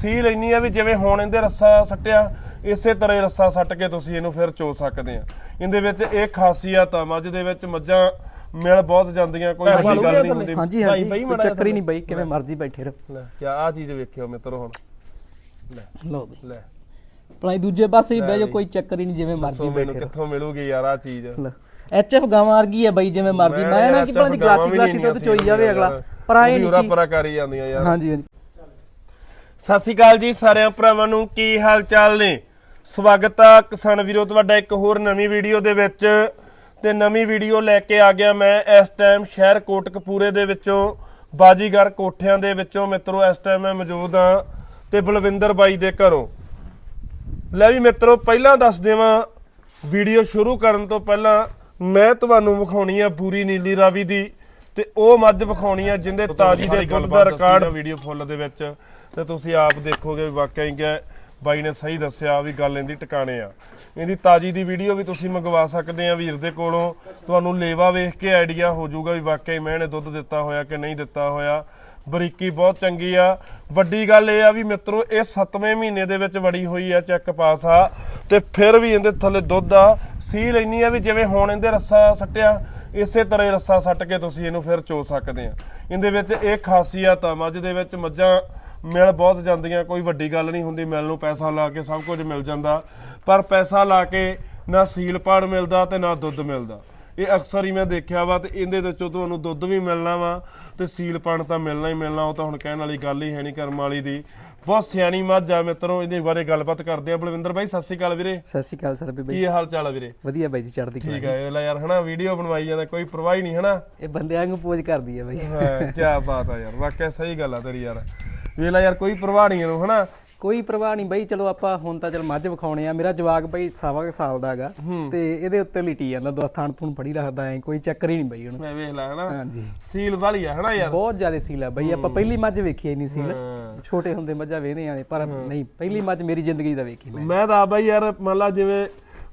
ਸੀਲ ਇੰਨੀ ਆ ਵੀ ਜਿਵੇਂ ਹੁਣ ਇਹਦੇ ਰੱਸਾ ਸੱਟਿਆ ਇਸੇ ਤਰ੍ਹਾਂ ਹੀ ਰੱਸਾ ਸੱਟ ਕੇ ਤੁਸੀਂ ਇਹਨੂੰ ਫਿਰ ਚੋ ਸਕਦੇ ਆ। ਇਹਦੇ ਵਿੱਚ ਇਹ ਖਾਸੀਅਤ ਆ ਮੱਝ ਦੇ ਵਿੱਚ ਮੱਝਾਂ ਮਿਲ ਬਹੁਤ ਜਾਂਦੀਆਂ ਕੋਈ ਵੱਡੀ ਗੱਲ ਨਹੀਂ ਹੁੰਦੀ। ਹਾਂਜੀ ਹਾਂਜੀ ਕੋਈ ਮਾੜਾ ਚੱਕਰ ਹੀ ਨਹੀਂ ਬਾਈ ਕਿਵੇਂ ਮਰਜ਼ੀ ਬੈਠੇ ਰਹੋ। ਲੈ ਕੀ ਆ ਚੀਜ਼ ਵੇਖਿਓ ਮਿੱਤਰੋ ਹੁਣ। ਲੈ ਲਓ ਬਈ। ਲੈ ਭਲਾਈ ਦੂਜੇ ਪਾਸੇ ਹੀ ਬਹਿ ਬਈ। ਕੋਈ ਚੱਕਰ ਹੀ ਨਹੀਂ ਜਿਵੇਂ ਮਰਜ਼ੀ ਮੈਨੂੰ ਬੈਠੇ ਕਿੱਥੋਂ ਮਿਲੂਗੀ ਯਾਰ ਆ ਚੀਜ਼। ਰਹੋ ਐਚਐਫ ਗਾਵਾਂ ਵਰਗੀ ਹੈ ਬਾਈ ਜਿਵੇਂ ਮਰਜ਼ੀ। ਮੈਂ ਨਾ ਕਿ ਭਲਾ ਦੀ ਗਲਾਸੀ ਗਲਾਸੀ ਦੁੱਧ ਚੋਈ ਜਾਵੇ ਅਗਲਾ। ਪਰ ਆਏ ਪੂਰਾ ਨਹੀਂ ਪਰਾ ਕਰੀ ਜਾਂਦੀਆਂ ਯਾਰ। ਹਾਂਜੀ ਹਾਂਜੀ। ਸਤਿ ਸ਼੍ਰੀ ਅਕਾਲ ਜੀ ਸਾਰਿਆਂ ਭਰਾਵਾਂ ਨੂੰ, ਕੀ ਹਾਲ ਚਾਲ ਨੇ? ਸਵਾਗਤ ਆ ਕਿਸਾਨ ਵੀਰੋ, ਤੁਹਾਡਾ ਇੱਕ ਹੋਰ ਨਵੀਂ ਵੀਡੀਓ ਦੇ ਵਿੱਚ। ਤੇ ਨਵੀਂ ਵੀਡੀਓ ਲੈ ਕੇ ਆ ਗਿਆ ਮੈਂ ਇਸ ਟਾਈਮ ਸ਼ਹਿਰ ਕੋਟਕਪੂਰੇ ਦੇ ਵਿੱਚੋਂ, ਬਾਜੀਗਰ ਕੋਠਿਆਂ ਦੇ ਵਿੱਚੋਂ ਮਿੱਤਰੋ, ਇਸ ਟਾਈਮ ਮੈਂ ਮੌਜੂਦ ਆ ਤੇ ਬਲਵਿੰਦਰ ਬਾਈ ਦੇ ਘਰੋਂ। ਲੈ ਵੀ ਮਿੱਤਰੋ, ਪਹਿਲਾਂ ਦੱਸ ਦੇਵਾਂ, ਵੀਡੀਓ ਸ਼ੁਰੂ ਕਰਨ ਤੋਂ ਪਹਿਲਾਂ ਮੈਂ ਤੁਹਾਨੂੰ ਵਿਖਾਉਣੀ ਆ ਪੂਰੀ ਨੀਲੀ ਰਾਵੀ ਦੀ। ਤੇ ਉਹ ਮੱਝ ਵਿਖਾਉਣੀ ਆ ਜਿੰਦੇ ਤਾਜੀ ਦੇ ਦੁੱਧ ਦਾ ਰਿਕਾਰਡ ਵੀਡੀਓ ਫੁੱਲ ਦੇ ਵਿੱਚ ਤੇ ਤੁਸੀਂ ਆਪ ਦੇਖੋਗੇ ਵੀ ਵਾਕਿਆ ਹੀ ਕਿ ਬਾਈ ਨੇ ਸਹੀ ਦੱਸਿਆ ਵੀ ਗੱਲ ਇਹਦੀ ਟਿਕਾਣੇ ਆ। ਇਹਦੀ ਤਾਜੀ ਦੀ ਵੀਡੀਓ ਵੀ ਤੁਸੀਂ ਮੰਗਵਾ ਸਕਦੇ ਆ ਵੀਰ ਦੇ ਕੋਲੋਂ। ਤੁਹਾਨੂੰ ਲੇਵਾ ਵੇਖ ਕੇ ਆਈਡੀਆ ਹੋ ਜਾਊਗਾ ਵੀ ਵਾਕਿਆ ਹੀ ਮੈਂ ਇਹਨੇ ਦੁੱਧ ਦਿੱਤਾ ਹੋਇਆ ਕਿ ਨਹੀਂ ਦਿੱਤਾ ਹੋਇਆ। ਬਰੀਕੀ ਬਹੁਤ ਚੰਗੀ ਆ। ਵੱਡੀ ਗੱਲ ਇਹ ਆ ਵੀ ਮਿੱਤਰੋ ਇਹ 7ਵੇਂ ਮਹੀਨੇ ਦੇ ਵਿੱਚ ਵੜੀ ਹੋਈ ਆ ਚੈੱਕ ਪਾਸ ਆ। ਤੇ ਫਿਰ ਵੀ ਇਹਦੇ ਥੱਲੇ ਦੁੱਧ ਆ। ਸੀਲ ਇੰਨੀ ਆ ਵੀ ਜਿਵੇਂ ਹੁਣ ਇਹਦੇ ਰੱਸਾ ਸੱਟਿਆ ਇਸੇ ਤਰ੍ਹਾਂ ਹੀ ਰੱਸਾ ਸੱਟ ਕੇ ਤੁਸੀਂ ਇਹਨੂੰ ਫਿਰ ਚੋ ਸਕਦੇ ਆ। ਇਹਦੇ ਵਿੱਚ ਇਹ ਖਾਸੀਅਤ ਆ, ਮੱਝ ਦੇ ਵਿੱਚ ਮੱਝਾਂ ਮਿਲ ਬਹੁਤ ਜਾਂਦੀਆਂ, ਕੋਈ ਵੱਡੀ ਗੱਲ ਨਹੀਂ ਹੁੰਦੀ ਮਿਲ ਨੂੰ ਪੈਸਾ ਲਾ ਕੇ ਸਭ ਕੁਝ ਮਿਲ ਜਾਂਦਾ। ਪਰ ਪੈਸਾ ਲਾ ਕੇ ਨਾ ਸੀਲ ਪਾੜ ਮਿਲਦਾ ਤੇ ਨਾ ਦੁੱਧ ਮਿਲਦਾ। ਇਹ ਅਕਸਰ ਹੀ ਮੈਂ ਦੇਖਿਆ ਵਾ ਤੇ ਇਹਦੇ ਵਿੱਚੋਂ ਤੁਹਾਨੂੰ ਦੁੱਧ ਵੀ ਮਿਲਣਾ ਵਾ ਤੇ ਸੀਲ ਪਾਣ ਤਾਂ ਮਿਲਣਾ ਹੀ ਮਿਲਣਾ ਉਹ ਤਾਂ ਹੁਣ ਕਹਿਣ ਵਾਲੀ ਗੱਲ ਹੀ ਹੈ ਨਹੀਂ ਕਰਮ ਵਾਲੀ ਦੀ। ਬਹੁਤ ਸਿਆਣੀ ਮੱਝ ਆ ਮਿੱਤਰੋ ਇਹਦੇ ਬਾਰੇ ਗੱਲਬਾਤ ਕਰਦੇ ਆ ਬਲਵਿੰਦਰ ਬਾਈ ਸਤਿ ਸ਼੍ਰੀ ਅਕਾਲ ਵੀਰੇ। ਸਤਿ ਸ਼੍ਰੀ ਅਕਾਲ ਸਰ ਬਈ ਕੀ ਹਾਲ ਚਾਲ ਆ ਵੀਰੇ? ਵਧੀਆ ਬਾਈ ਜੀ ਚੜ੍ਹਦੀ ਕਲਾ ਠੀਕ ਆ ਇਹ ਲੈ ਯਾਰ ਹਨਾ ਵੀਡੀਓ ਬਣਵਾਈ ਜਾਂਦਾ ਕੋਈ ਪਰਵਾਹ ਹੀ ਨਹੀਂ ਹਨਾ? ਇਹ ਬੰਦਿਆਂ ਨੂੰ ਪੋਜ ਕਰਦੀ ਹੈ ਬਾਈ। ਹਾਂ ਕੀ ਬਾਤ ਆ ਯਾਰ ਵਾਕਿਆ ਸਹੀ ਗੱਲ ਆ ਤੇਰੀ ਯਾਰ। ਵੇਲਾ ਯਾਰ ਕੋਈ ਪਰਵਾਹ ਨਹੀਂ ਇਹਨੂੰ ਹਨਾ? ਕੋਈ ਪਰਵਾਹ ਨਹੀਂ ਬਾਈ ਚਲੋ ਆਪਾਂ ਹੁਣ ਤਾਂ ਚਲ ਮੱਝ ਵਿਖਾਉਣੇ ਆ। ਮੇਰਾ ਜਵਾਕ ਬਾਈ ਸਵਾ ਕੁ ਸਾਲ ਦਾ ਹੈਗਾ ਤੇ ਇਹਦੇ ਉੱਤੇ ਲਿਟੀ ਜਾਂਦਾ ਦੋ ਥਾਣ ਥੂਣ ਫੜੀ ਰੱਖਦਾ ਐ ਕੋਈ ਚੱਕਰ ਹੀ ਨਹੀਂ ਬਾਈ ਉਹਨੂੰ। ਮੈਂ ਵੇਖ ਲੈ ਹਨਾ। ਹਾਂਜੀ। ਸੀਲ ਵਾਲੀ ਆ ਹਨਾ ਯਾਰ। ਬਹੁਤ ਜ਼ਿਆਦਾ ਸੀਲ ਆ ਬਾਈ ਆਪਾਂ ਪਹਿਲੀ ਮੱਝ ਵੇਖੀ ਨਹੀਂ ਸੀਲ। ਹਾਂ। ਛੋਟੇ ਹੁੰਦੇ ਮੱਝਾਂ ਵੇਹਦੇ ਆਂ ਪਰ ਨਹੀਂ ਪਹਿਲੀ ਮੱਝ ਮੇਰੀ ਜ਼ਿੰਦਗੀ ਦਾ ਵੇਖੀ ਮੈਂ। ਮੈਂ ਤਾਂ ਆ ਬਾਈ ਯਾਰ ਮੰਨ ਲਾ ਜਿਵੇਂ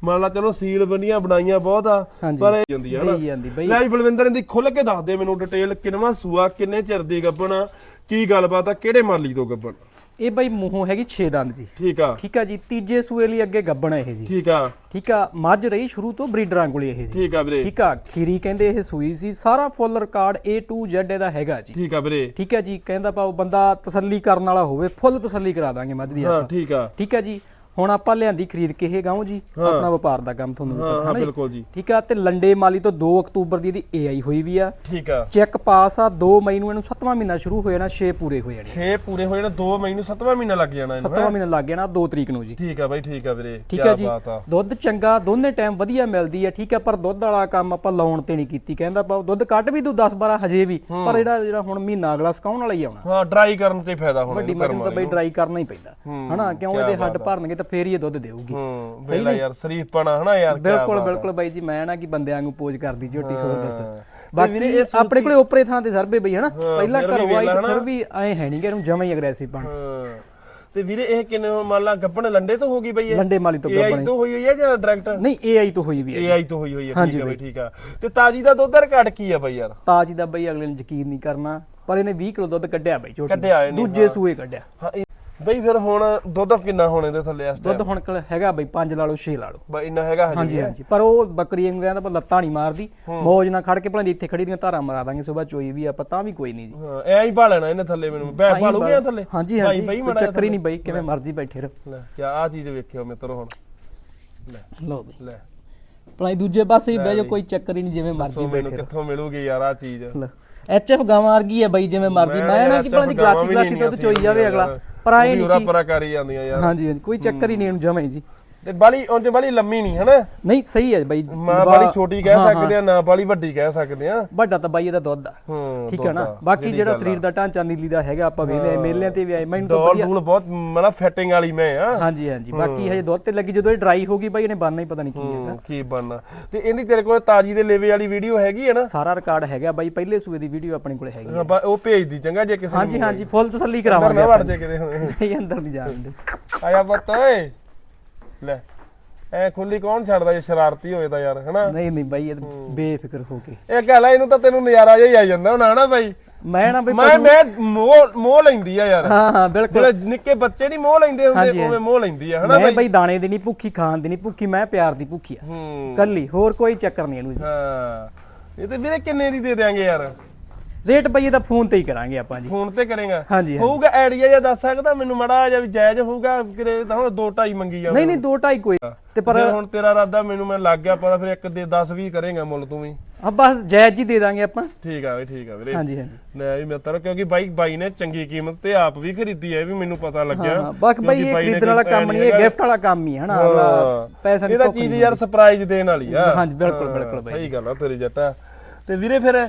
ਮੰਨ ਲਾ ਚਲੋ ਸੀਲ ਬੰਨੀਆਂ ਬਣਾਈਆਂ ਬਹੁਤ ਆ। ਪਰ ਇਹ ਜਾਂਦੀ ਜਾਂਦੀ ਬਾਈ। ਲੈ ਬਲਵਿੰਦਰ ਦੀ ਖੁੱਲ ਕੇ ਦੱਸ ਦੇ ਮੈਨੂੰ ਡਿਟੇਲ ਕਿੰਨਵਾਂ ਸੂਆ ਕਿੰਨੇ ਚਿਰ ਦੀ ਗੱਬਣ ਕੀ ਗੱਲਬਾਤ ਆ ਕਿਹੜੇ ਮਾਲੀ ਤੋਂ ਗੱਬਣ ਇਹ ਬਾਈ ਮੂੰਹੋਂ ਹੈਗੀ 6 ਦੰਦ ਜੀ। ਠੀਕ ਆ। ਠੀਕ ਆ ਜੀ ਤੀਜੇ ਸੂਏ ਲਈ ਅੱਗੇ ਗੱਬਣ ਇਹ ਜੀ। ਠੀਕ ਆ। ਠੀਕ ਆ ਮੱਝ ਰਹੀ ਸ਼ੁਰੂ ਤੋਂ ਬਰੀਡਰਾਂ ਕੋਲੇ ਇਹ ਜੀ। ਠੀਕ ਆ ਵੀਰੇ। ਠੀਕ ਆ ਖੀਰੀ ਕਹਿੰਦੇ ਇਹ ਸੂਈ ਸੀ ਸਾਰਾ full record A to Z ਇਹਦਾ ਹੈਗਾ ਜੀ। ਠੀਕ ਆ ਵੀਰੇ। ਠੀਕ ਹੈ ਜੀ ਕਹਿੰਦਾ ਪਾਓ ਬੰਦਾ ਤਸੱਲੀ ਕਰਨ ਵਾਲਾ ਹੋਵੇ ਫੁੱਲ ਤਸੱਲੀ ਕਰਾ ਦਾਂਗੇ ਮੱਝ ਦੀ ਹਾਂ ਠੀਕ ਆ। ਠੀਕ ਹੈ ਜੀ ਹੁਣ ਆਪਾਂ ਲਿਆਂਦੀ ਖਰੀਦ ਕੇ ਇਹ ਗਾਉਂ ਜੀ ਆਪਣਾ ਵਪਾਰ ਦਾ ਕੰਮ ਤੁਹਾਨੂੰ ਵੀ ਹਾਂ ਪਤਾ ਹਾਂ ਹੈ ਨਾ ਬਿਲਕੁਲ ਜੀ। ਠੀਕ ਆ ਤੇ ਲੰਡੇ ਮਾਲੀ ਤੋਂ 2 ਅਕਤੂਬਰ ਦੀ ਇਹਦੀ AI ਹੋਈ ਵੀ ਆ। ਠੀਕ ਆ। ਚੈੱਕ ਪਾਸ ਆ 2 ਮਈ ਨੂੰ ਇਹਨੂੰ 7ਵਾਂ ਮਹੀਨਾ ਸ਼ੁਰੂ ਹੋ ਜਾਣਾ 6 ਪੂਰੇ ਹੋ ਜਾਣੇ 6 ਪੂਰੇ ਹੋਏ ਨਾ 2 ਮਈ ਨੂੰ 7ਵਾਂ ਮਹੀਨਾ ਲੱਗ ਜਾਣਾ ਇਹਨੂੰ 7ਵਾਂ ਮਹੀਨਾ ਲੱਗ ਜਾਣਾ 2 ਤਰੀਕ ਨੂੰ ਜੀ। ਠੀਕ ਆ ਬਾਈ ਠੀਕ ਆ ਵੀਰੇ ਠੀਕ ਹੈ ਜੀ। ਆ। ਦੁੱਧ ਚੰਗਾ ਦੋਨੇ ਟਾਈਮ ਵਧੀਆ ਮਿਲਦੀ ਹੈ ਠੀਕ ਹੈ ਪਰ ਦੁੱਧ ਵਾਲਾ ਕੰਮ ਆਪਾਂ ਲਾਉਣ ਤੇ ਨਹੀਂ ਕੀਤੀ ਕਹਿੰਦਾ ਪਾਓ ਦੁੱਧ ਕੱਢ ਵੀ ਦੂ 10 12 ਹਜੇ ਵੀ ਪਰ ਜਿਹੜਾ ਜਿਹੜਾ ਹੁਣ ਮਹੀਨਾ ਅਗਲਾ ਸਕਾਉਣ ਵਾਲਾ ਹੀ ਆਉਣਾ। ਹਾਂ ਡਰਾਈ ਕਰਨ ਤੇ ਫਾਇਦਾ ਹੋਣਾ ਵੱਡੀ ਮੱਝ ਨੂੰ ਤਾਂ ਬਈ ਡਰਾਈ ਕਰਨਾ ਹੀ ਪੈਂਦਾ। ਹਨਾ ਕਿਉਂ ਇਹਦੇ ਹੱਡ ਭਰਨਗੇ ਤਾਂ ਫੇਰ ਹੀ ਇਹ ਦੁੱਧ ਦੇਊਗੀ। ਹੂੰ ਵੇਲਾ ਯਾਰ ਸ਼ਰੀਫ ਪਣਾ ਹਨਾ ਯਾਰ ਕਿਆ ਬਿਲਕੁਲ ਬਾਤ। ਬਿਲਕੁਲ ਬਾਈ ਜੀ ਮੈਂ ਨਾ ਕਿ ਬੰਦਿਆਂ ਨੂੰ ਪੋਜ ਕਰਦੀ ਝੋਟੀ ਹੋਰ ਦੱਸ। ਬਾਕੀ ਆਪਣੇ ਕੋਲੇ ਓਪਰੇ ਥਾਂ ਤੇ ਸਰਬੇ ਬਈ ਹਨਾ? ਪਹਿਲਾਂ ਘਰੋਂ ਆਈ ਤੇ ਫਿਰ ਵੀ ਐ ਹੈ ਨਹੀਂ ਕਿ ਇਹਨੂੰ ਜਮਾ ਹੀ ਅਗਰੈਸਿਵ ਬਣ। ਹਾਂ। ਤੇ ਵੀਰੇ ਇਹ ਕਿੰਨੇ ਮੰਨ ਲਾ ਗੱਬਣ ਲੰਡੇ ਤੋਂ ਹੋ ਗਈ ਬਈ ਇਹ? ਲੰਡੇ ਮਾਲੀ ਤੋਂ AI ਤੋਂ ਹੋਈ ਹੋਈ ਹੈ ਜਾਂ ਡਾਇਰੈਕਟ ਨਹੀਂ AI ਤੋਂ ਹੋਈ ਵੀ ਹੈ AI ਤੋਂ ਹੋਈ ਹੋਈ ਹੈ ਠੀਕ ਹੈ ਬਈ ਠੀਕ ਆ। ਤੇ ਤਾਜੀ ਦਾ ਦੁੱਧ ਰਿਕਾਰਡ ਕੀ ਆ ਬਈ ਯਾਰ? ਤਾਜ ਦਾ ਬਈ ਅਗਲੇ ਨੂੰ ਯਕੀਨ ਨਹੀਂ ਕਰਨਾ ਪਰ ਇਹਨੇ 20 ਕਿਲੋ ਦੁੱਧ ਕੱਢਿਆ ਬਈ ਝੋਟੀ ਕੱਢਿਆ ਇਹਨੇ, ਦੂਜੇ ਸੂਏ ਕੱਢਿਆ। ਹਾਂ ਇਹ- ਬਈ ਫਿਰ ਹੁਣ ਦੁੱਧ ਕਿੰਨਾ ਹੋਣੇ ਦੇ ਥੱਲੇ ਇਸ ਦੁੱਧ ਹੁਣ ਕੋਲ ਹੈਗਾ ਬਈ 5 ਲਾ ਲਓ 6 ਲਾ ਲਓ। ਬਈ ਇੰਨਾ ਹੈਗਾ ਹਜੇ ਹਾਂਜੀ ਪਰ ਉਹ ਬੱਕਰੀ ਵਾਂਗੂ ਕਹਿੰਦਾ ਪਰ ਲੱਤਾਂ ਨਹੀਂ ਮਾਰਦੀ। ਮੌਜ ਨਾਲ ਖੜ ਕੇ ਭਲਾਂ ਦੀ ਇੱਥੇ ਖੜੀ ਦੀਆਂ ਧਾਰਾਂ ਮਰਾ ਦਾਂਗੇ ਸਵੇਰ ਚੋਈ ਵੀ ਆਪਾਂ ਤਾਂ ਵੀ ਕੋਈ ਨਹੀਂ ਜੀ। ਹਾਂ ਐ ਹੀ ਭਾਲਣਾ ਇਹਨੇ ਥੱਲੇ ਮੈਨੂੰ। ਬੈ ਭਾਲੂਗੇ ਥੱਲੇ? ਹਾਂਜੀ ਹਾਂਜੀ ਬਈ ਕੋਈ ਮਾੜਾ ਚੱਕਰ ਹੀ ਨਹੀਂ ਬਈ ਕਿਵੇਂ ਮਰਜ਼ੀ ਬੈਠੇ ਰਹੋ। ਲੈ ਕੀ ਆ ਚੀਜ਼ ਵੇਖਿਓ ਮਿੱਤਰੋ ਹੁਣ। ਲੈ ਲਓ ਬਈ। ਲੈ। ਭਲਾਈ ਦੂਜੇ ਪਾਸੇ ਹੀ ਬਹਿ ਜਾਓ ਕੋਈ ਚੱਕਰ ਹੀ ਨਹੀਂ ਜਿਵੇਂ ਮਰਜ਼ੀ ਸੋ ਮੈਨੂੰ ਕਿੱਥੋਂ ਮਿਲੂਗੀ ਯਾਰ ਆ ਚੀਜ਼। ਐਚਐਫ ਗਾਵਾਂ ਵਰਗੀ ਹੈ ਬਈ ਜਿਵੇਂ ਮਰਜ਼ੀ। ਮੈਂ ਨਾ ਕਿ ਭਲਾਂ ਦੀ ਗਲਾਸੀ ਗਲਾਸੀ ਦੁੱਧ ਚੋਈ ਜਾਵੇ ਅਗਲਾ। ਪਰ ਆਏ ਨਹੀਂ ਪਰਾ ਕਰੀ ਜਾਂਦੀਆਂ ਯਾਰ। ਹਾਂਜੀ ਹਾਂਜੀ ਕੋਈ ਚੱਕਰ ਹੀ ਨਹੀਂ ਇਹਨੂੰ ਜਮੇ ਜੀ। ਤੇ ਬਾਲੀ ਉਂਝ ਬਾਲੀ ਲੰਮੀ ਨਹੀਂ ਹਨਾ? ਨਹੀਂ ਸਹੀ ਹੈ ਬਈ। ਮਾਂ ਬਾਲੀ ਛੋਟੀ ਕਹਿ ਸਕਦੇ ਆ ਨਾ ਬਾਲੀ ਵੱਡੀ ਕਹਿ ਸਕਦੇ ਆ। ਵੱਡਾ ਤਾਂ ਬਾਈ ਇਹਦਾ ਦੁੱਧ ਆ। ਹੂੰ ਠੀਕ ਹੈ ਨਾ? ਬਾਕੀ ਜਿਹੜਾ ਸਰੀਰ ਦਾ ਢਾਂਚਾ ਨੀਲੀ ਦਾ ਹੈਗਾ ਆਪਾਂ ਵੇਖਦੇ ਆ ਮੇਲਿਆਂ ਤੇ ਵੀ ਆਏ। ਮੈਨੂੰ ਤਾਂ ਡੋਲ ਡੂਲ ਬਹੁਤ ਮਨਾ ਫਿਟਿੰਗ ਵਾਲੀ ਮੈਂ ਆ। ਹਾਂਜੀ ਹਾਂਜੀ। ਬਾਕੀ ਹਜੇ ਦੁੱਧ ਤੇ ਲੱਗੀ ਜਦੋਂ ਇਹ ਡਰਾਈ ਹੋ ਗਈ ਬਾਈ ਇਹਨੇ ਬੰਨਣਾ ਹੀ ਪਤਾ ਨਹੀਂ ਕੀ ਹੈਗਾ। ਕੀ ਬਣਨਾ। ਤੇ ਇਹਦੀ ਤੇਰੇ ਕੋਲ ਤਾਜੀ ਦੇ ਲੇਵੇ ਵਾਲੀ ਵੀਡੀਓ ਹੈਗੀ ਹੈ ਨਾ? ਸਾਰਾ ਰਿਕਾਰਡ ਹੈਗਾ ਬਾਈ ਪਹਿਲੇ ਸੂਏ ਦੀ ਵੀਡੀਓ ਆਪਣੇ ਕੋਲੇ ਹੈਗੀ ਆ। ਉਹ ਭੇਜ ਦੀ ਚੰਗਾ ਜੇ ਕਿਸੇ ਹਾਂਜੀ ਹਾਂਜੀ ਫੁੱਲ ਤਸੱਲੀ ਅੰਦਰ ਕਰਾਵਾਂਗੇ ਨਾ ਵੜ। ਜੇ ਕਿਤੇ। ਨਹੀਂ ਅੰਦਰ ਨਹੀਂ ਜਾਣ ਦੇ। ਆਇਆ ਓਏ। ਲੈ ਐ ਖੁੱਲੀ ਕੌਣ ਛੱਡਦਾ ਜੇ ਸ਼ਰਾਰਤੀ ਹੋਏ ਤਾਂ ਯਾਰ ਹਨਾ? ਨਹੀਂ ਨਹੀਂ ਬਾਈ ਇਹ ਬੇਫਿਕਰ ਹੋ ਕੇ। ਇਹ ਗੱਲ ਆ ਇਹਨੂੰ ਤਾਂ ਤੈਨੂੰ ਨਜ਼ਾਰਾ ਜਿਹਾ ਹੀ ਆ ਜਾਂਦਾ ਹੁਣ ਹਨਾ ਬਾਈ? ਮੈਂ ਨਾ ਬਈ ਮੈਂ ਮੈਂ ਮੋਹ ਮੋਹ ਲੈਂਦੀ ਆ ਯਾਰ। ਹਾਂ ਹਾਂ ਬਿਲਕੁਲ। ਜਿਹੜੇ ਨਿੱਕੇ ਬੱਚੇ ਨਹੀਂ ਮੋਹ ਲੈਂਦੇ ਹੁੰਦੇ ਉਵੇਂ ਮੋਹ ਲੈਂਦੀ ਆ ਹਨਾ ਮੈਂ ਬਈ ਦਾਣੇ ਦੀ ਨਹੀਂ ਭੁੱਖੀ ਖਾਣ ਦੀ ਨਹੀਂ ਭੁੱਖੀ ਮੈਂ ਪਿਆਰ ਦੀ ਭੁੱਖੀ ਆ। ਹੂੰ। ਕੱਲੀ ਹੋਰ ਕੋਈ ਚੱਕਰ ਨਹੀਂ ਇਹਨੂੰ ਜੀ। ਹਾਂ। ਇਹ ਤੇ ਵੀਰੇ ਕਿੰਨੇ ਦੀ ਦੇ ਦਿਆਂਗੇ ਯਾਰ? ਰੇਟ ਬਈ ਇਹਦਾ ਫੋਨ ਤੇ ਹੀ ਕਰਾਂਗੇ ਆਪਾਂ ਜੀ। ਫੋਨ ਤੇ ਕਰੇਗਾ? ਹਾਂਜੀ। ਹੋਊਗਾ ਆਈਡੀਆ ਜਾਂ ਦੱਸ ਸਕਦਾ ਮੈਨੂੰ ਮੜਾ ਜਾਂ ਵੀ ਜਾਇਜ਼ ਹੋਊਗਾ ਕਿਰੇ ਤਾਂ ਹੁਣ 2.5 ਮੰਗੀ ਜਾ ਨਹੀਂ ਨਹੀਂ ਦੋ ਢਾਈ ਕੋਈ। ਤੇ ਪਰ ਪਰ ਹੁਣ ਤੇਰਾ ਇਰਾਦਾ ਮੈਨੂੰ ਮੈਂ ਲੱਗ ਗਿਆ ਪਤਾ ਫਿਰ ਇੱਕ ਦੇ 10 20 ਕਰੇਗਾ ਮੁੱਲ ਤੂੰ ਵੀ। ਆ ਬਸ ਜਾਇਜ਼ ਜੀ ਦੇ ਦਾਂਗੇ ਆਪਾਂ। ਠੀਕ ਆ ਵੀ ਠੀਕ ਆ ਵੀਰੇ। ਹਾਂਜੀ ਹਾਂਜੀ। ਲੈ ਵੀ ਮਿੱਤਰ ਕਿਉਂਕਿ ਬਾਈ ਬਾਈ ਨੇ ਚੰਗੀ ਕੀਮਤ ਤੇ ਆਪ ਵੀ ਖਰੀਦੀ ਹੈ ਵੀ ਮੈਨੂੰ ਪਤਾ ਲੱਗਿਆ। ਬਾਕੀ ਬਈ ਇਹ ਖਰੀਦਣ ਵਾਲਾ ਕੰਮ ਨਹੀਂ ਇਹ। ਗਿਫਟ ਵਾਲਾ ਕੰਮ ਹੀ ਹੈ ਹਨਾ। ਅਗਲਾ ਪੈਸਾ ਨਹੀਂ ਇਹ ਤਾਂ ਭੁੱਖ ਚੀਜ਼ ਯਾਰ ਸਰਪ੍ਰਾਈਜ਼ ਦੇਣ ਵਾਲੀ ਆ। ਹਾਂਜੀ, ਬਿਲਕੁਲ, ਬਿਲਕੁਲ ਬਾਈ। ਸਹੀ ਗੱਲ ਆ ਤੇਰੀ ਜੱਟਾ। ਤੇ ਵੀਰੇ ਫਿਰ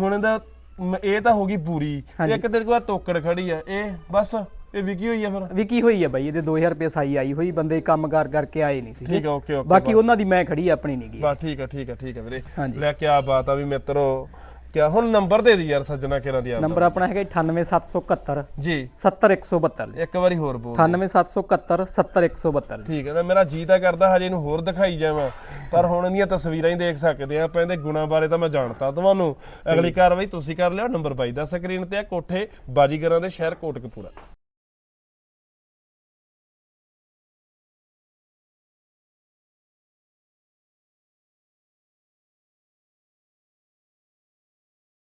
ਹੁਣ ਇਹਦਾ ਮ- ਇਹ ਤਾਂ ਹੋ ਗਈ ਪੂਰੀ ਤੇ ਇੱਕ ਤੇਰੇ ਕੋਲ ਆਹ ਤੋਕੜ ਖੜੀ ਆ। ਇਹ ਬਸ ਇਹ ਵਿਕੀ ਹੋਈ ਆ ਫਿਰ। ਵਿਕੀ ਹੋਈ ਹੈ ਬਾਈ ਇਹਦੇ 2000 ਰੁਪਏ ਸਾਈ ਆਈ ਹੋਈ ਬੰਦੇ ਕੰਮਕਾਰ ਕਰਕੇ ਆਏ ਨਹੀਂ ਸੀ ਠੀਕ ਆ ਓਕੇ ਓਕੇ ਬਾਕੀ ਉਹਨਾਂ ਦੀ ਮੈਂ ਖੜੀ ਆ, ਆਪਣੀ ਨਹੀਂ ਗਈ ਬਸ ਠੀਕ ਆ ਠੀਕ ਆ ਠੀਕ ਆ ਵੀਰੇ। ਹਾਂਜੀ। ਲੈ ਕੇ ਆ ਬਾਤ ਆ ਵੀ ਮਿੱਤਰੋ ਕਿਆ ਹੁਣ ਨੰਬਰ ਦੇ ਦੀ ਯਾਰ ਸੱਜਣਾ ਕਿਹਨਾਂ ਦੀ ਆ ਨੰਬਰ ਆਪਣਾ। ਹੈਗਾ 98771 ਜੀ। 70172 ਜੀ। ਇੱਕ ਵਾਰੀ ਹੋਰ ਬੋਲ 98771 70172 ਠੀਕ ਹੈ ਨਾ ਮੇਰਾ ਜੀ ਤਾਂ ਕਰਦਾ ਹਜੇ ਇਹਨੂੰ ਹੋਰ ਦਿਖਾਈ ਜਾਵਾਂ। ਪਰ ਹੁਣ ਇਹਦੀਆਂ ਤਸਵੀਰਾਂ ਹੀ ਦੇਖ ਸਕਦੇ ਆ ਆਪਾਂ ਇਹਦੇ ਗੁਣਾਂ ਬਾਰੇ ਤਾਂ ਮੈਂ ਜਾਣਤਾ ਤੁਹਾਨੂੰ। ਅਗਲੀ ਕਾਰਵਾਈ ਤੁਸੀਂ ਕਰ ਲਿਓ ਨੰਬਰ 22 ਦਾ ਸਕਰੀਨ ਤੇ ਆ ਕੋਠੇ ਬਾਜੀਗਰਾਂ ਦੇ ਸ਼ਹਿਰ ਕੋਟਕਪੂਰਾ।